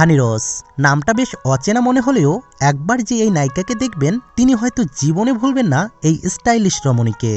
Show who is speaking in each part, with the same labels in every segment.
Speaker 1: হানিরস নামটা বেশ অচেনা মনে হলেও একবার যে এই নায়িকাকে দেখবেন, তিনি হয়তো জীবনে ভুলবেন না এই স্টাইলিশ রমণীকে।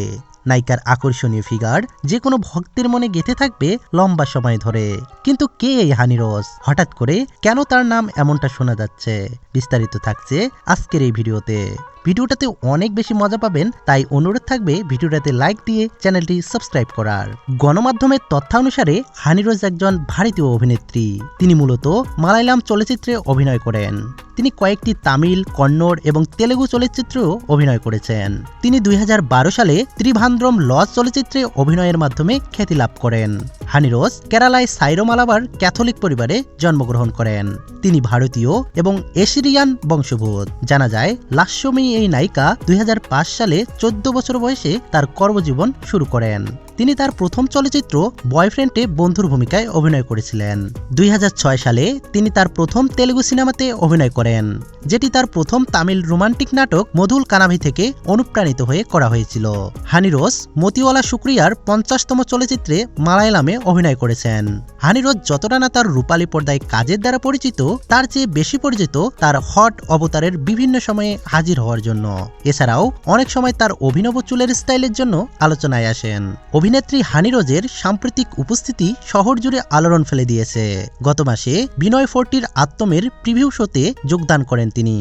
Speaker 1: নায়িকার আকর্ষণীয় ফিগার যে কোনো ভক্তের মনে গেঁথে থাকবে লম্বা সময় ধরে। কিন্তু কে এই হানিরস হঠাৎ করে কেন তার নাম এমনটা শোনা যাচ্ছে? বিস্তারিত থাকছে আজকের এই ভিডিওতে। ভিডিওটাতে অনেক বেশি মজা পাবেন, তাই অনুরোধ থাকবে ভিডিওটাতে লাইক দিয়ে চ্যানেলটি সাবস্ক্রাইব করার। গণমাধ্যমের তথ্যানুসারে হানিরোজ একজন ভারতীয় অভিনেত্রী। তিনি মূলত মালায়ালাম চলচ্চিত্রে অভিনয় করেন। তিনি কয়েকটি তামিল, কন্নড় এবং তেলেগু চলচ্চিত্রেও অভিনয় করেছেন। তিনি দুই হাজার বারো সালে ত্রিভান্দ্রম লজ চলচ্চিত্রে অভিনয়ের মাধ্যমে খ্যাতি লাভ করেন। হানিরোজ কেরালায় সাইরোমালাবার ক্যাথলিক পরিবারে জন্মগ্রহণ করেন। তিনি ভারতীয় এবং এশিরিয়ান বংশোভূত জানা যায়, লাস্যমী এই নায়িকা দুই হাজার পাঁচ সালে চোদ্দ বছর বয়সে তার কর্মজীবন শুরু করেন। তিনি তার প্রথম চলচ্চিত্র বয়ফ্রেন্ডে বন্ধুর ভূমিকায় অভিনয় করেছিলেন। দুই হাজার ছয় সালে তিনি তার প্রথম তেলেগু সিনেমাতে অভিনয় করেন, যেটি তার প্রথম তামিল রোমান্টিক নাটক মধুল কানাভি থেকে অনুপ্রাণিত হয়ে করা হয়েছিল। হানিরোজ মতিওয়ালা শুক্রিয়ার পঞ্চাশতম চলচ্চিত্রে মালায়ালামে অভিনয় করেছেন। হানিরোজ যতটা না তার রূপালী পর্দায় কাজের দ্বারা পরিচিত, তার চেয়ে বেশি পরিচিত তার হট অবতারের বিভিন্ন সময়ে হাজির হওয়ার জন্য। এছাড়াও অনেক সময় তার অভিনব চুলের স্টাইলের জন্য আলোচনায় আসেন। অভিনেত্রী হানি রোজের সাম্প্রতিক উপস্থিতি শহর জুড়ে আলোড়ন ফেলে দিয়েছে। গত মাসে বিনয় ফোর্টির আত্মমের প্রিভিউ শোতে যোগদান করেন তিনি।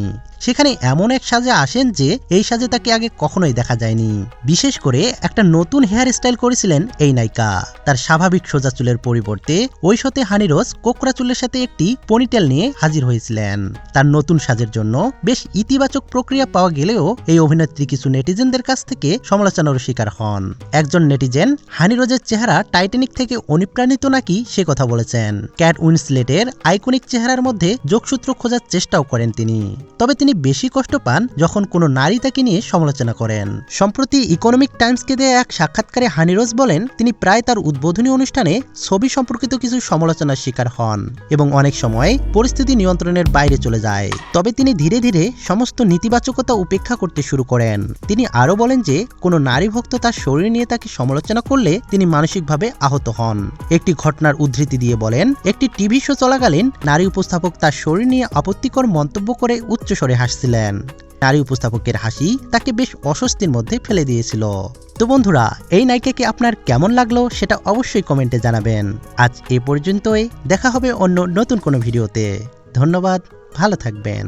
Speaker 1: সেখানে এমন এক সাজে আসেন যে এই সাজে তাকে আগে কখনোই দেখা যায়নি। বিশেষ করে একটা নতুন হেয়ার স্টাইল করেছিলেন এই নায়িকা। তার স্বাভাবিক সোজা চুলের পরিবর্তে ওই শোতে হানিরোজ কোকরা চুলের সাথে একটি পনিটেল নিয়ে হাজির হয়েছিলেন। তার নতুন সাজের জন্য বেশ ইতিবাচক প্রক্রিয়া পাওয়া গেলেও এই অভিনেত্রী কিছু নেটিজেনদের কাছ থেকে সমালোচনার শিকার হন। একজন নেটিজেন হানিরোজের চেহারা টাইটানিক থেকে অনুপ্রাণিত নাকি সে কথা বলেছেন। ক্যাট উইন্সলেটের আইকনিক চেহারার মধ্যে যোগসূত্র খোঁজার চেষ্টাও করেন তিনি। তবে তিনি বেশি কষ্ট পান যখন কোনো নারী তাকে নিয়ে সমালোচনা করেন। সম্প্রতি ইকোনমিক টাইমসকে দেয়া এক সাক্ষাৎকারে হানিরোজ বলেন, তিনি প্রায় তার উদ্বোধনী অনুষ্ঠানে ছবি সম্পর্কিত কিছু সমালোচনার শিকার হন এবং অনেক সময় পরিস্থিতি নিয়ন্ত্রণের বাইরে চলে যায়। তবে তিনি ধীরে ধীরে সমস্ত নেতিবাচকতা উপেক্ষা করতে শুরু করেন। তিনি আরও বলেন যে, কোনো নারী ভক্ত তার শরীর নিয়ে তাকে সমালোচনা করলে তিনি মানসিকভাবে আহত হন। একটি ঘটনার উদ্ধৃতি দিয়ে বলেন, একটি টিভি শো চলাকালীন নারী উপস্থাপক তার শরীর নিয়ে আপত্তিকর মন্তব্য করে উচ্চস্বরে হাসছিলেন। নারী উপস্থাপকের হাসি তাকে বেশ অস্বস্তির মধ্যে ফেলে দিয়েছিল। তো বন্ধুরা, এই নায়িকাকে আপনার কেমন লাগল সেটা অবশ্যই কমেন্টে জানাবেন। আজ এ পর্যন্তই, দেখা হবে অন্য নতুন কোনো ভিডিওতে। ধন্যবাদ, ভালো থাকবেন।